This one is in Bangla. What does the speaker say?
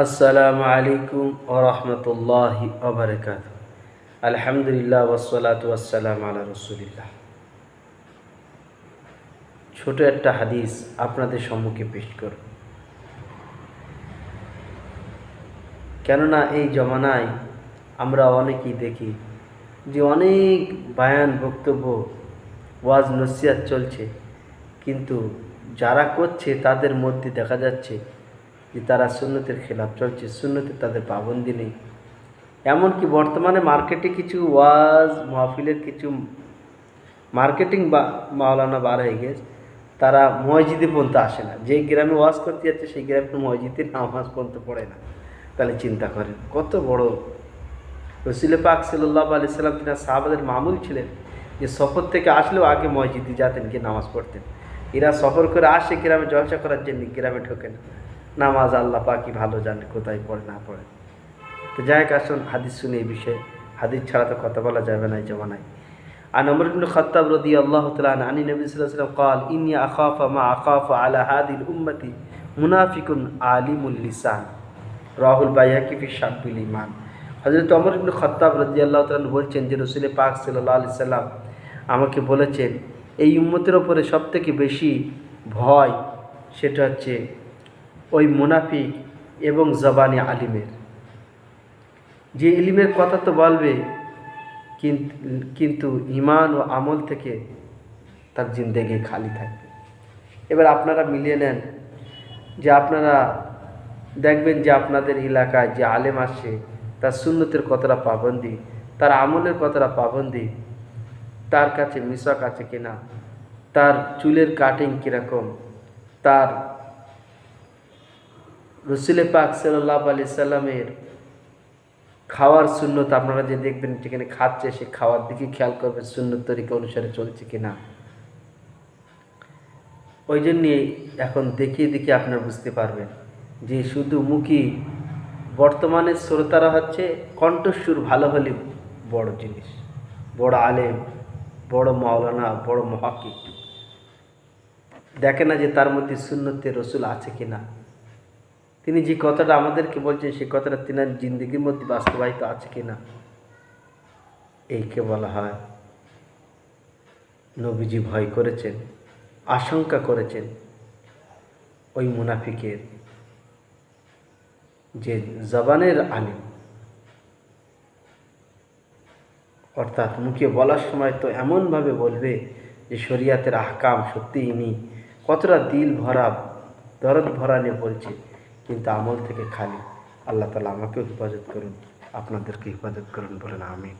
আসসালামু আলাইকুম ও রহমতুল্লাহি ওবরাকাত আলহামদুলিল্লাহ ওসলাত ওয়াসালাম আলা রসুলিল্লাহ। ছোট একটা হাদিস আপনাদের সম্মুখে পেশ করব। কেননা এই জমানায় আমরা অনেকেই দেখি যে অনেক বায়ান বক্তব্য, ওয়াজ নসিয়াত চলছে, কিন্তু যারা করছে তাদের মধ্যে দেখা যাচ্ছে যে তারা সুন্নতের খেলাফ চলছে, সুন্নতে তাদের পাবন্দি নেই। এমনকি বর্তমানে মার্কেটে কিছু ওয়াজ, মাহফিলের কিছু মার্কেটিং বা মাওলানা বার হয়ে গেছে, তারা মসজিদে পর্যন্ত আসে না। যে গ্রামে ওয়াজ করতে যাচ্ছে, সেই গ্রামে মসজিদে নামাজ পর্যন্ত পড়ে না। তাহলে চিন্তা করেন, কত বড়। রসিলে পাক সাল্লাহ আলি সাল্লাম তিনা সাহাবাদের মামুল ছিলেন, যে সফর থেকে আসলেও আগে মসজিদে যাতেন, গিয়ে নামাজ পড়তেন। এরা সফর করে আসে, গ্রামে জলসা করার জন্য গ্রামে ঢোকে না নামাজ আল্লাহ পাকি ভালো জানে কোথায় পড়ে না পড়ে তো যাই হোক আসুন হাদিস শুনে এই বিষয়ে হাদিস ছাড়া তো কথা বলা যাবে না এই জমানায় عن عمر بن الخطاب رضي الله تعالى عنه عن النبي صلى الله عليه وسلم قال إني أخاف ما أخاف على هذه الأمة منافق عالم اللسان রাহুল বাইহাকি ফি শাকবিল ইমান হজরত অমর ইবনে খত্তাব রাজি আল্লাহ তালন বলছেন যে রসুল পাক সাল্লাহ আলি সাল্লাম আমাকে বলেছেন এই উম্মতের ওপরে সব থেকে বেশি ভয় সেটা হচ্ছে ওই মুনাফিক এবং জবানি আলিমের। যে ইলিমের কথা তো বলবে কিন্তু ইমান ও আমল থেকে তার জিন্দেগি খালি থাকবে। এবার আপনারা মিলিয়ে নেন যে আপনারা দেখবেন যে আপনাদের এলাকায় যে আলেম আসছে, তার সুন্নতের কতটা পাবন্দি, তার আমলের কতটা পাবন্দি, তার কাছে মিশক আছে কিনা, তার চুলের কাটিং কীরকম, তার রসুলে পাক সাল্লাহ আলি সাল্লামের খাওয়ার শূন্যত আপনারা যে দেখবেন যেখানে খাচ্ছে, সে খাওয়ার দিকে খেয়াল করবেন শূন্য তরিকা অনুসারে চলছে কিনা। ওই জন্যেই এখন দেখিয়ে দেখিয়ে আপনারা বুঝতে পারবেন যে শুধু মুখী বর্তমানে শ্রোতারা হচ্ছে কণ্ঠস্বর ভালো হলে বড় জিনিস, বড় আলেম, বড় মাওলানা, বড় মহাকিক দেখে না যে তার মধ্যে শূন্যতে রসুল আছে কি না তিনি যে কথাটা আমাদেরকে বলছেন, সে কথাটা তিনার জিন্দগির মধ্যে বাস্তবায়িত আছে কি না এইকে বলা হয় নবীজি ভয় করেছেন, আশঙ্কা করেছেন ওই মুনাফিকের যে জবানের আলিম। অর্থাৎ মুখে বলার সময় তো এমনভাবে বলবে যে শরিয়াতের আহকাম সত্যি ইনি কতটা দিল ভরা, দরদ ভরা নিয়ে বলছে কিন্তু আমল থেকে খালি। আল্লাহ তালা আমাকেও হেফাজত করুন আপনাদেরকে হেফাজত করুন বলেন আমিন।